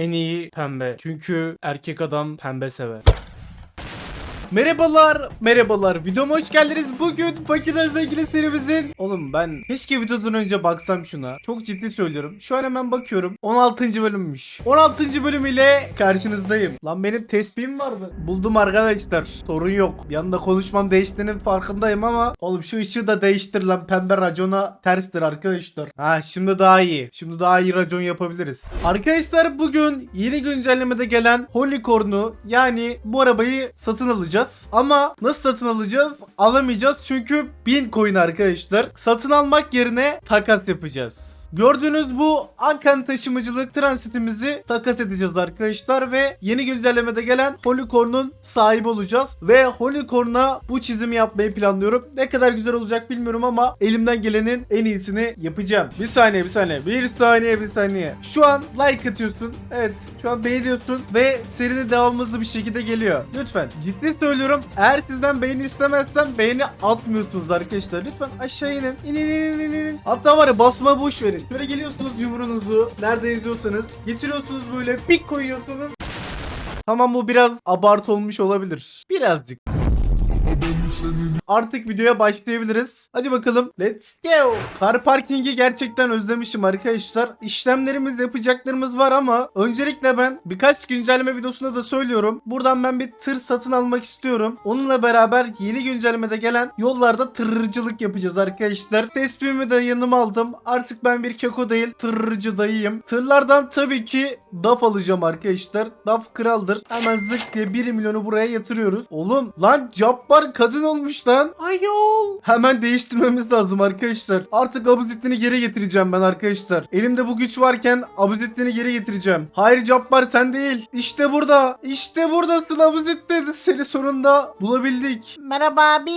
En iyi pembe. Çünkü erkek adam pembe sever. Merhabalar, merhabalar. Videoma hoş geldiniz. Bugün fakir ilgili serimizin... Oğlum ben keşke videodan önce baksam şuna. Çok ciddi söylüyorum. Şu an hemen bakıyorum. 16. bölümmüş. 16. bölüm ile karşınızdayım. Lan benim tespihim vardı. Buldum arkadaşlar. Sorun yok. Yanında konuşmam değiştiğinin farkındayım ama... Oğlum şu ışığı da değiştir lan. Pembe racona terstir arkadaşlar. Ha şimdi daha iyi. Şimdi daha iyi racon yapabiliriz. Arkadaşlar bugün yeni güncellemede gelen Holycorn'u yani bu arabayı satın alacağız. Ama nasıl satın alacağız? Alamayacağız çünkü 1000 coin arkadaşlar. Satın almak yerine takas yapacağız. Gördüğünüz bu Akan taşımacılık transitimizi takas edeceğiz arkadaşlar ve yeni güncellemede gelen Holycorn'un sahibi olacağız ve Holycorn'a bu çizimi yapmayı planlıyorum. Ne kadar güzel olacak bilmiyorum ama elimden gelenin en iyisini yapacağım. Bir saniye bir saniye bir saniye bir saniye. Şu an like atıyorsun. Evet şu an beğeniyorsun ve serinin devamımızda bir şekilde geliyor. Lütfen ciddi söylüyorum. Eğer sizden beğeni istemezsem beğeni atmıyorsunuz arkadaşlar. Lütfen aşağı inin. İn in in in in, in. Hatta var ya basma boş verin. Böyle geliyorsunuz yumruğunuzu nerede izliyorsanız getiriyorsunuz böyle pik koyuyorsunuz. Tamam bu biraz abartı olmuş olabilir. Birazcık. Artık videoya başlayabiliriz. Hadi bakalım. Let's go. Car parking'i gerçekten özlemişim arkadaşlar. İşlemlerimiz yapacaklarımız var ama öncelikle ben birkaç güncelleme videosunda da söylüyorum. Buradan ben bir tır satın almak istiyorum. Onunla beraber yeni güncellemede gelen yollarda tırcılık yapacağız arkadaşlar. Tespihimi de yanıma aldım. Artık ben bir keko değil tırcı dayıyım. Tırlardan tabii ki DAF alacağım arkadaşlar. DAF kraldır. Hemen zık diye 1 milyonu buraya yatırıyoruz. Oğlum lan Cabbar kadın olmuş lan. Ayol. Hemen değiştirmemiz lazım arkadaşlar. Artık Abuzettin'i geri getireceğim ben arkadaşlar. Elimde bu güç varken Abuzettin'i geri getireceğim. Hayır Cabbar sen değil. İşte burada. İşte buradasın Abuzettin. Seni sonunda bulabildik. Merhaba abi.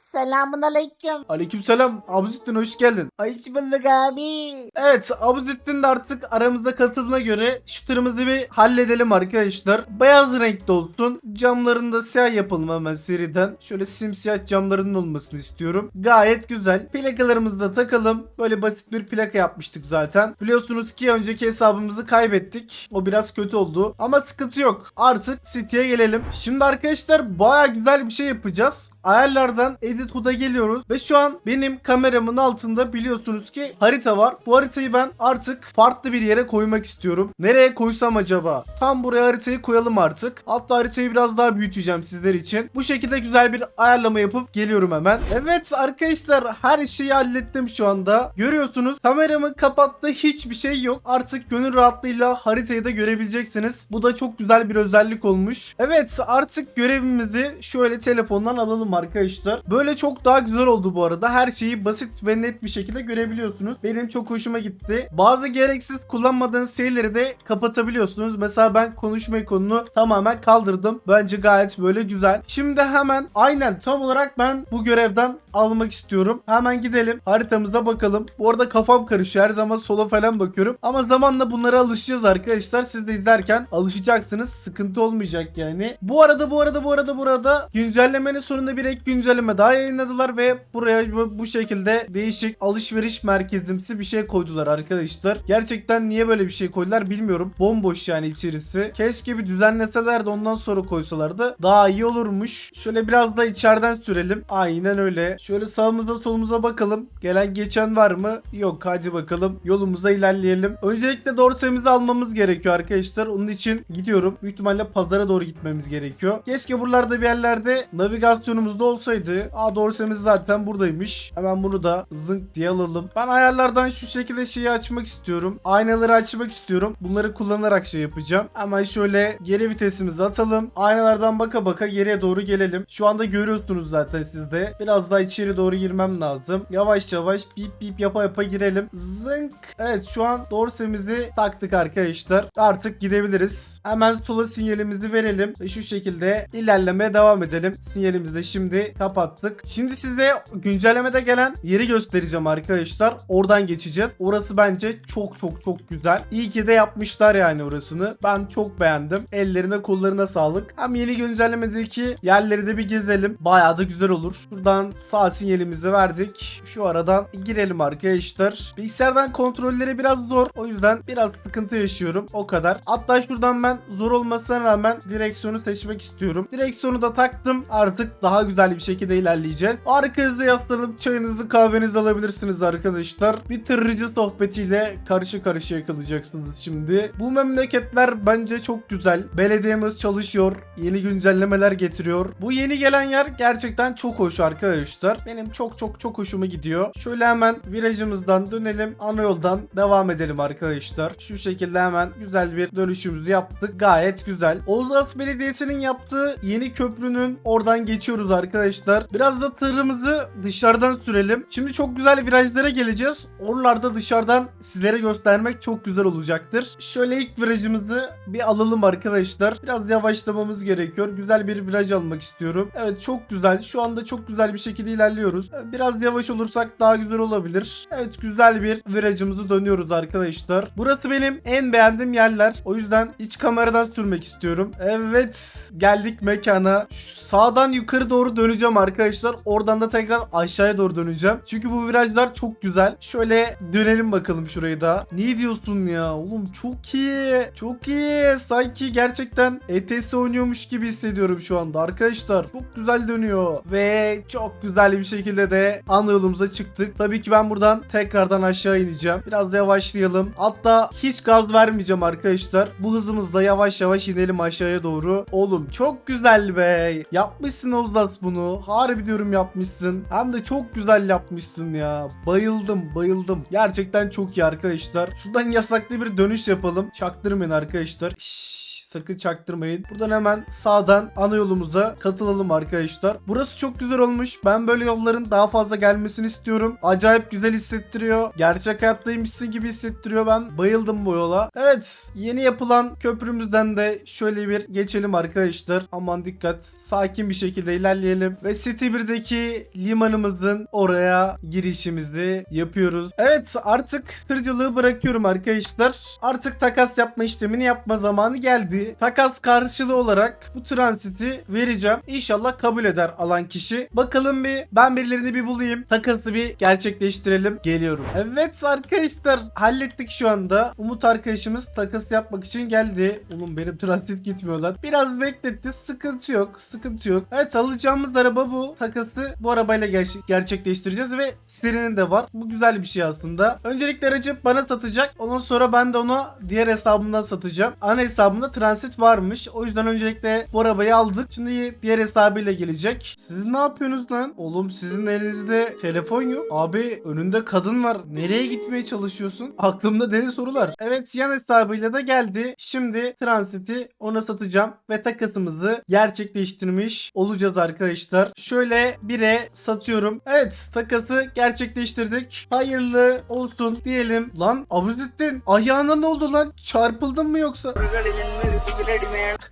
Selamun aleyküm. Aleykümselam. Abuzettin hoş geldin. Hoş bulduk abi. Evet Abuzettin de artık aramızda katıldığına göre şu tırımızı bir halledelim arkadaşlar. Beyaz renkte olsun. Camlarını da siyah yapalım hemen seriden. Şöyle simsiyah camlarının olmasını istiyorum. Gayet güzel. Plakalarımızı da takalım. Böyle basit bir plaka yapmıştık zaten. Biliyorsunuz ki önceki hesabımızı kaybettik. O biraz kötü oldu. Ama sıkıntı yok. Artık City'ye gelelim. Şimdi arkadaşlar baya güzel bir şey yapacağız. Ayarlardan Edit Hood'a geliyoruz. Ve şu an benim kameramın altında biliyorsunuz ki harita var. Bu haritayı ben artık farklı bir yere koymak istiyorum. Nereye koysam acaba? Tam buraya haritayı koyalım artık. Hatta haritayı biraz daha büyüteceğim sizler için. Bu şekilde güzel bir ayarlama yapıp geliyorum hemen. Evet arkadaşlar her şeyi hallettim şu anda. Görüyorsunuz kameramı kapattığı hiçbir şey yok. Artık gönül rahatlığıyla haritayı da görebileceksiniz. Bu da çok güzel bir özellik olmuş. Evet artık görevimizi şöyle telefondan alalım arkadaşlar. Böyle çok daha güzel oldu bu arada. Her şeyi basit ve net bir şekilde görebiliyorsunuz. Benim çok hoşuma gitti. Bazı gereksiz kullanmadığınız şeyleri de kapatabiliyorsunuz. Mesela ben konuşma ikonunu tamamen kaldırdım. Bence gayet böyle güzel. Şimdi hemen aynen tam olarak ben bu görevden almak istiyorum. Hemen gidelim. Haritamızda bakalım. Bu arada kafam karışıyor. Her zaman sola falan bakıyorum. Ama zamanla bunlara alışacağız arkadaşlar. Siz de izlerken alışacaksınız. Sıkıntı olmayacak yani. Bu arada bu arada bu arada burada güncellemenin sonunda bir ek güncelleme daha yayınladılar ve buraya bu, şekilde değişik alışveriş merkezimsi bir şey koydular arkadaşlar. Gerçekten niye böyle bir şey koydular bilmiyorum. Bomboş yani içerisi. Keşke bir düzenleseler de ondan sonra koysalardı daha iyi olurmuş. Şöyle biraz da içeriden sürelim. Aynen öyle. Şöyle sağımıza solumuza bakalım. Gelen geçen var mı? Yok hadi bakalım. Yolumuza ilerleyelim. Öncelikle dorsemizi almamız gerekiyor arkadaşlar. Onun için gidiyorum. Büyük ihtimalle pazara doğru gitmemiz gerekiyor. Keşke buralarda bir yerlerde navigasyonumuzda olsaydı. Aa dorsemiz zaten buradaymış. Hemen bunu da zınk diye alalım. Ben ayarlardan şu şekilde şeyi açmak istiyorum. Aynaları açmak istiyorum. Bunları kullanarak şey yapacağım. Hemen şöyle geri vitesimizi atalım. Aynalardan baka baka geriye doğru gelelim. Şu anda görüyorsunuz zaten siz de. Biraz daha içeri doğru girmem lazım. Yavaş yavaş bip bip yapa yapa girelim. Zınk. Evet şu an dorsemizi taktık arkadaşlar. Artık gidebiliriz. Hemen sola sinyalimizi verelim. Ve şu şekilde ilerlemeye devam edelim. Sinyalimizi de şimdi kapattık. Yaptık. Şimdi size güncellemede gelen yeri göstereceğim arkadaşlar. Oradan geçeceğiz. Orası bence çok çok çok güzel. İyi ki de yapmışlar yani orasını. Ben çok beğendim. Ellerine kollarına sağlık. Hem yeni güncellemedeki yerleri de bir gezelim. Bayağı da güzel olur. Şuradan sağ sinyalimizi verdik. Şu aradan girelim arkadaşlar. Bilgisayardan kontrolleri biraz zor. O yüzden biraz sıkıntı yaşıyorum. O kadar. Hatta şuradan ben zor olmasına rağmen direksiyonu seçmek istiyorum. Direksiyonu da taktım. Artık daha güzel bir şekilde ilerleyeceğiz. Arkanızda yaslanıp çayınızı kahvenizi alabilirsiniz arkadaşlar. Bir tırıcı sohbetiyle karşı karşıya kalacaksınız şimdi. Bu memleketler bence çok güzel. Belediyemiz çalışıyor. Yeni güncellemeler getiriyor. Bu yeni gelen yer gerçekten çok hoş arkadaşlar. Benim çok çok çok hoşuma gidiyor. Şöyle hemen virajımızdan dönelim. Ana yoldan devam edelim arkadaşlar. Şu şekilde hemen güzel bir dönüşümüzü yaptık. Gayet güzel. Oğuzlas Belediyesi'nin yaptığı yeni köprünün oradan geçiyoruz arkadaşlar. Biraz da tırımızı dışarıdan sürelim. Şimdi çok güzel virajlara geleceğiz. Oralarda dışarıdan sizlere göstermek çok güzel olacaktır. Şöyle ilk virajımızı bir alalım arkadaşlar. Biraz yavaşlamamız gerekiyor. Güzel bir viraj almak istiyorum. Evet çok güzel. Şu anda çok güzel bir şekilde ilerliyoruz. Biraz yavaş olursak daha güzel olabilir. Evet güzel bir virajımızı dönüyoruz arkadaşlar. Burası benim en beğendiğim yerler. O yüzden iç kameradan sürmek istiyorum. Evet geldik mekana. Şu sağdan yukarı doğru döneceğim arkadaşlar. Oradan da tekrar aşağıya doğru döneceğim. Çünkü bu virajlar çok güzel. Şöyle dönelim bakalım şurayı da. Ne diyorsun ya? Oğlum çok iyi. Çok iyi. Sanki gerçekten ETS oynuyormuş gibi hissediyorum şu anda arkadaşlar. Çok güzel dönüyor. Ve çok güzel bir şekilde de ana yolumuza çıktık. Tabii ki ben buradan tekrardan aşağı ineceğim. Biraz da yavaşlayalım. Hatta hiç gaz vermeyeceğim arkadaşlar. Bu hızımızda yavaş yavaş inelim aşağıya doğru. Oğlum çok güzel be. Yapmışsın Ozlas bunu. Harbi diyorum yapmışsın. Hem de çok güzel yapmışsın ya. Bayıldım bayıldım. Gerçekten çok iyi arkadaşlar. Şuradan yasaklı bir dönüş yapalım. Çaktırmayın arkadaşlar. Şşş. Sakın çaktırmayın. Buradan hemen sağdan ana yolumuza katılalım arkadaşlar. Burası çok güzel olmuş. Ben böyle yolların daha fazla gelmesini istiyorum. Acayip güzel hissettiriyor. Gerçek hayattaymışsın gibi hissettiriyor. Ben bayıldım bu yola. Evet. Yeni yapılan köprümüzden de şöyle bir geçelim arkadaşlar. Aman dikkat. Sakin bir şekilde ilerleyelim. Ve City 1'deki limanımızın oraya girişimizi yapıyoruz. Evet artık tırcılığı bırakıyorum arkadaşlar. Artık takas yapma işlemini yapma zamanı geldi. Takas karşılığı olarak bu transiti vereceğim. İnşallah kabul eder alan kişi. Bakalım bir ben birilerini bir bulayım. Takası bir gerçekleştirelim. Geliyorum. Evet arkadaşlar hallettik şu anda. Umut arkadaşımız takas yapmak için geldi. Oğlum benim transit gitmiyor lan. Biraz bekletti. Sıkıntı yok. Sıkıntı yok. Evet alacağımız araba bu. Takası bu arabayla ger- gerçekleştireceğiz ve serinin de var. Bu güzel bir şey aslında. Öncelikle aracı bana satacak. Ondan sonra ben de onu diğer hesabımdan satacağım. Ana hesabımda transit varmış. O yüzden öncelikle bu arabayı aldık. Şimdi diğer hesabıyla gelecek. Siz ne yapıyorsunuz lan? Oğlum sizin elinizde telefon yok. Abi önünde kadın var. Nereye gitmeye çalışıyorsun? Aklımda deli sorular. Evet yan hesabıyla da geldi. Şimdi transiti ona satacağım ve takasımızı gerçekleştirmiş olacağız arkadaşlar. Şöyle bire satıyorum. Evet takası gerçekleştirdik. Hayırlı olsun diyelim. Lan Abuzettin ayağına ne oldu lan? Çarpıldın mı yoksa?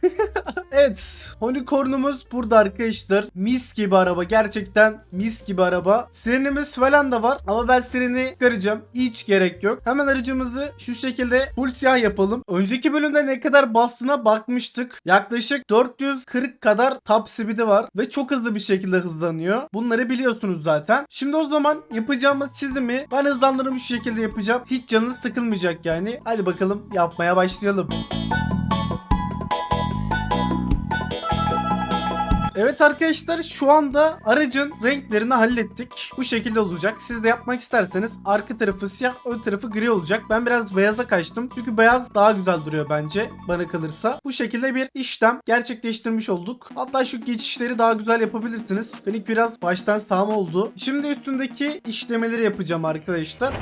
Evet. Unicorn'umuz burada arkadaşlar. Mis gibi araba. Gerçekten mis gibi araba. Sirenimiz falan da var. Ama ben sireni göreceğim. Hiç gerek yok. Hemen aracımızı şu şekilde full siyah yapalım. Önceki bölümde ne kadar bastığına bakmıştık. Yaklaşık 440 kadar top speed'i var. Ve çok hızlı bir şekilde hızlanıyor. Bunları biliyorsunuz zaten. Şimdi o zaman yapacağımız çizimi ben hızlandırılmış şekilde yapacağım. Hiç canınız sıkılmayacak yani. Hadi bakalım yapmaya başlayalım. Evet arkadaşlar şu anda aracın renklerini hallettik. Bu şekilde olacak. Siz de yapmak isterseniz arka tarafı siyah ön tarafı gri olacak. Ben biraz beyaza kaçtım. Çünkü beyaz daha güzel duruyor bence bana kalırsa. Bu şekilde bir işlem gerçekleştirmiş olduk. Hatta şu geçişleri daha güzel yapabilirsiniz. Benimki biraz baştan sağma oldu. Şimdi üstündeki işlemeleri yapacağım arkadaşlar.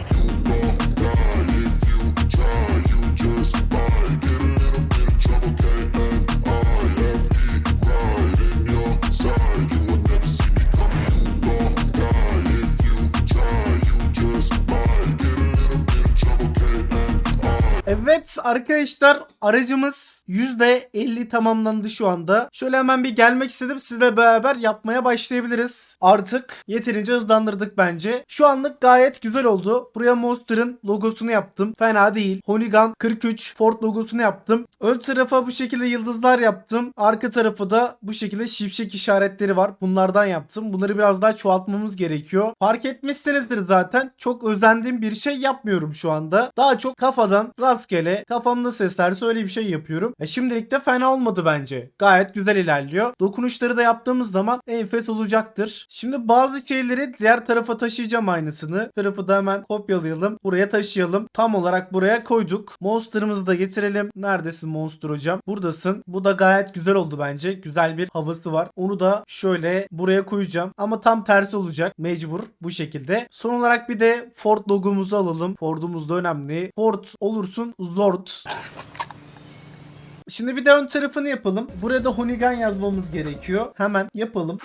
Arkadaşlar aracımız %50 tamamlandı şu anda. Şöyle hemen bir gelmek istedim sizle beraber yapmaya başlayabiliriz. Artık yeterince hızlandırdık bence. Şu anlık gayet güzel oldu. Buraya Monster'ın logosunu yaptım. Fena değil. Honigan 43 Ford logosunu yaptım. Ön tarafa bu şekilde yıldızlar yaptım. Arka tarafı da bu şekilde şifşek işaretleri var. Bunlardan yaptım. Bunları biraz daha çoğaltmamız gerekiyor. Fark etmişsinizdir zaten. Çok özendiğim bir şey yapmıyorum şu anda. Daha çok kafadan rastgele kafamda seslerse öyle bir şey yapıyorum. E şimdilik de fena olmadı bence. Gayet güzel ilerliyor. Dokunuşları da yaptığımız zaman enfes olacaktır. Şimdi bazı şeyleri diğer tarafa taşıyacağım aynısını. Tarafı da hemen kopyalayalım. Buraya taşıyalım. Tam olarak buraya koyduk. Monster'ımızı da getirelim. Neredesin Monster hocam? Buradasın. Bu da gayet güzel oldu bence. Güzel bir havası var. Onu da şöyle buraya koyacağım. Ama tam tersi olacak. Mecbur bu şekilde. Son olarak bir de Ford logomuzu alalım. Ford'umuz da önemli. Ford olursun Zord. Şimdi bir de ön tarafını yapalım. Buraya da Honigan yazmamız gerekiyor. Hemen yapalım.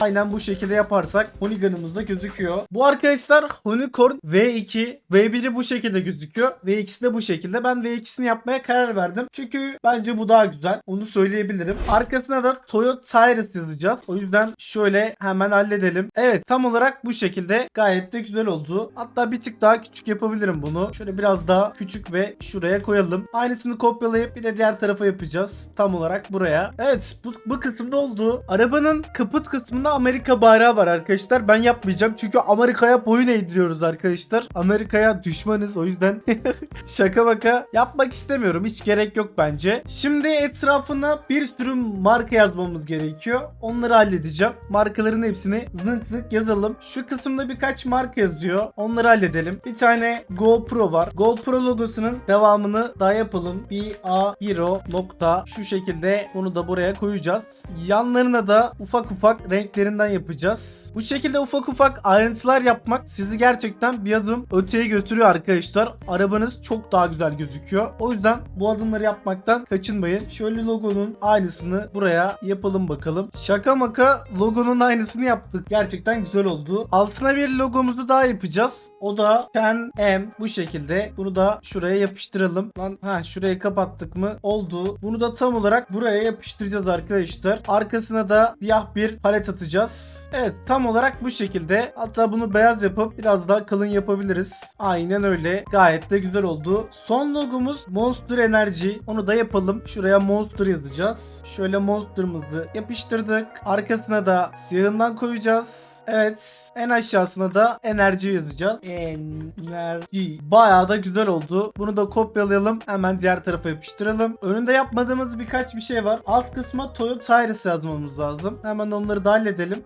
Aynen bu şekilde yaparsak Honigan'ımız da gözüküyor. Bu arkadaşlar Unicorn V2. V1'i bu şekilde gözüküyor. V2'si de bu şekilde. Ben V2'sini yapmaya karar verdim. Çünkü bence bu daha güzel. Onu söyleyebilirim. Arkasına da Toyota Tyrus yazacağız. O yüzden şöyle hemen halledelim. Evet tam olarak bu şekilde gayet de güzel oldu. Hatta bir tık daha küçük yapabilirim bunu. Şöyle biraz daha küçük ve şuraya koyalım. Aynısını kopyalayıp bir de diğer tarafa yapacağız. Tam olarak buraya. Evet bu, bu kısımda oldu. Arabanın kaput kısmında Amerika bayrağı var arkadaşlar. Ben yapmayacağım çünkü Amerika'ya boyun eğdiriyoruz arkadaşlar. Amerika'ya düşmanız o yüzden şaka baka yapmak istemiyorum. Hiç gerek yok bence. Şimdi etrafına bir sürü marka yazmamız gerekiyor. Onları halledeceğim. Markaların hepsini zınk zınk yazalım. Şu kısımda birkaç marka yazıyor. Onları halledelim. Bir tane GoPro var. GoPro logosunun devamını daha yapalım. BA Hero nokta şu şekilde bunu da buraya koyacağız. Yanlarına da ufak ufak renklerinden yapacağız. Bu şekilde ufak ufak ayrıntılar yapmak sizi gerçekten bir adım öteye götürüyor arkadaşlar. Arabanız çok daha güzel gözüküyor. O yüzden bu adımları yapmaktan kaçınmayın. Şöyle logonun aynısını buraya yapalım bakalım. Şaka maka logonun aynısını yaptık. Gerçekten güzel oldu. Altına bir logomuzu daha yapacağız. O da Ken M bu şekilde. Bunu da şuraya yapıştıralım. Lan ha şurayı kapattık mı? Oldu. Bunu da tam olarak buraya yapıştıracağız arkadaşlar. Arkasına da siyah bir palet atacağız. Evet tam olarak bu şekilde. Hatta bunu beyaz yapıp biraz daha kalın yapabiliriz. Aynen öyle. Gayet de güzel oldu. Son logomuz Monster Energy. Onu da yapalım. Şuraya Monster yazacağız. Şöyle Monster'ımızı yapıştırdık. Arkasına da siyahından koyacağız. Evet. En aşağısına da enerji yazacağız. Enerji. Bayağı da güzel oldu. Bunu da kopyalayalım. Hemen diğer tarafa yapıştıralım. Önünde yapmadığımız birkaç bir şey var. Alt kısma Toyota Tyrus yazmamız lazım. Hemen onları da halledelim edelim.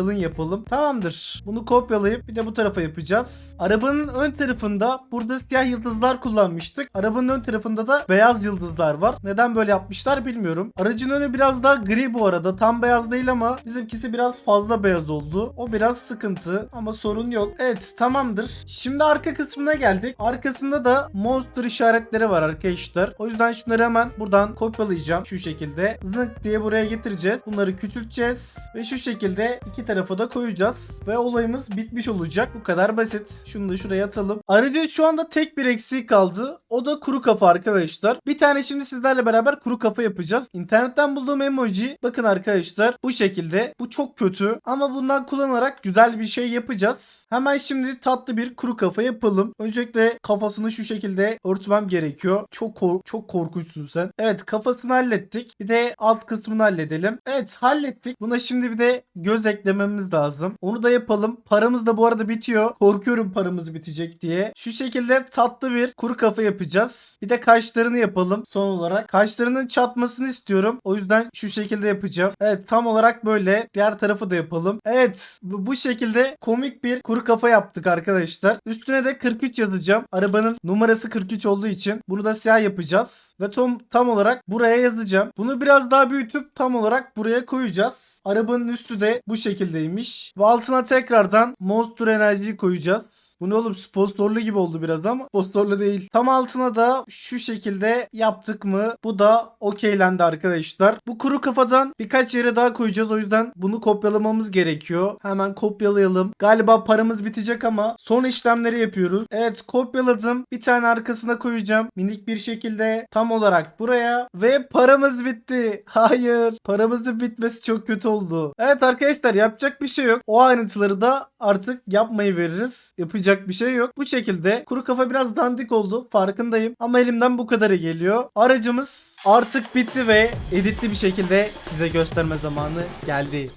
Kalın yapalım. Tamamdır. Bunu kopyalayıp bir de bu tarafa yapacağız. Arabanın ön tarafında burada siyah yıldızlar kullanmıştık. Arabanın ön tarafında da beyaz yıldızlar var. Neden böyle yapmışlar bilmiyorum. Aracın önü biraz daha gri bu arada. Tam beyaz değil ama bizimkisi biraz fazla beyaz oldu. O biraz sıkıntı ama sorun yok. Evet tamamdır. Şimdi arka kısmına geldik. Arkasında da monster işaretleri var arkadaşlar. O yüzden şunları hemen buradan kopyalayacağım. Şu şekilde. Zınk diye buraya getireceğiz. Bunları küçülteceğiz. Ve şu şekilde iki tarafa da koyacağız. Ve olayımız bitmiş olacak. Bu kadar basit. Şunu da şuraya atalım. Aracın şu anda tek bir eksiği kaldı. O da kuru kafa arkadaşlar. Bir tane şimdi sizlerle beraber kuru kafa yapacağız. İnternetten bulduğum emoji. Bakın arkadaşlar bu şekilde. Bu çok kötü. Ama bundan kullanarak güzel bir şey yapacağız. Hemen şimdi tatlı bir kuru kafa yapalım. Öncelikle kafasını şu şekilde örtmem gerekiyor. Çok kork çok korkunçsun sen. Evet kafasını hallettik. Bir de alt kısmını halledelim. Evet hallettik. Buna şimdi bir de göz eklememiz lazım. Onu da yapalım. Paramız da bu arada bitiyor. Korkuyorum paramız bitecek diye. Şu şekilde tatlı bir kuru kafa yapacağız. Bir de kaşlarını yapalım son olarak. Kaşlarının çatmasını istiyorum. O yüzden şu şekilde yapacağım. Evet tam olarak böyle. Diğer tarafı da yapalım. Evet bu şekilde komik bir kuru kafa yaptık arkadaşlar. Üstüne de 43 yazacağım. Arabanın numarası 43 olduğu için bunu da siyah yapacağız. Ve tam, tam olarak buraya yazacağım. Bunu biraz daha büyütüp tam olarak buraya koyacağız. Arabanın üstü de bu şekilde şekildeymiş. Ve altına tekrardan Monster enerjiyi koyacağız. Bu ne oğlum sponsorlu gibi oldu biraz ama sponsorlu değil. Tam altına da şu şekilde yaptık mı? Bu da okeylendi arkadaşlar. Bu kuru kafadan birkaç yere daha koyacağız. O yüzden bunu kopyalamamız gerekiyor. Hemen kopyalayalım. Galiba paramız bitecek ama son işlemleri yapıyoruz. Evet kopyaladım. Bir tane arkasına koyacağım. Minik bir şekilde tam olarak buraya. Ve paramız bitti. Hayır. Paramızın bitmesi çok kötü oldu. Evet arkadaşlar yapacak bir şey yok. O ayrıntıları da artık yapmayı veririz. Yapacak bir şey yok. Bu şekilde kuru kafa biraz dandik oldu. Farkındayım. Ama elimden bu kadarı geliyor. Aracımız artık bitti ve editli bir şekilde size gösterme zamanı geldi.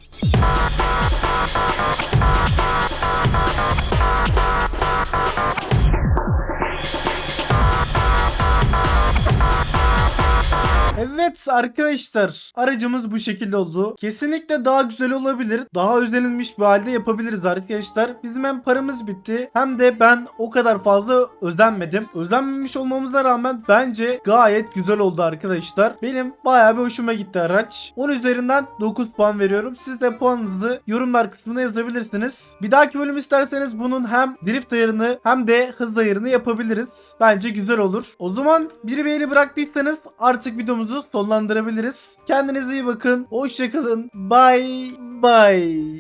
Evet arkadaşlar aracımız bu şekilde oldu. Kesinlikle daha güzel olabilir. Daha özenilmiş bir halde yapabiliriz arkadaşlar. Bizim hem paramız bitti hem de ben o kadar fazla özenmedim. Özenmemiş olmamıza rağmen bence gayet güzel oldu arkadaşlar. Benim bayağı bir hoşuma gitti araç. 10 üzerinden 9 puan veriyorum. Siz de puanınızı yorumlar kısmına yazabilirsiniz. Bir dahaki bölüm isterseniz bunun hem drift ayarını hem de hız ayarını yapabiliriz. Bence güzel olur. O zaman bir beğeni bıraktıysanız artık videomuzu sonlandırabiliriz. Kendinize iyi bakın. Hoşçakalın. Bye bye.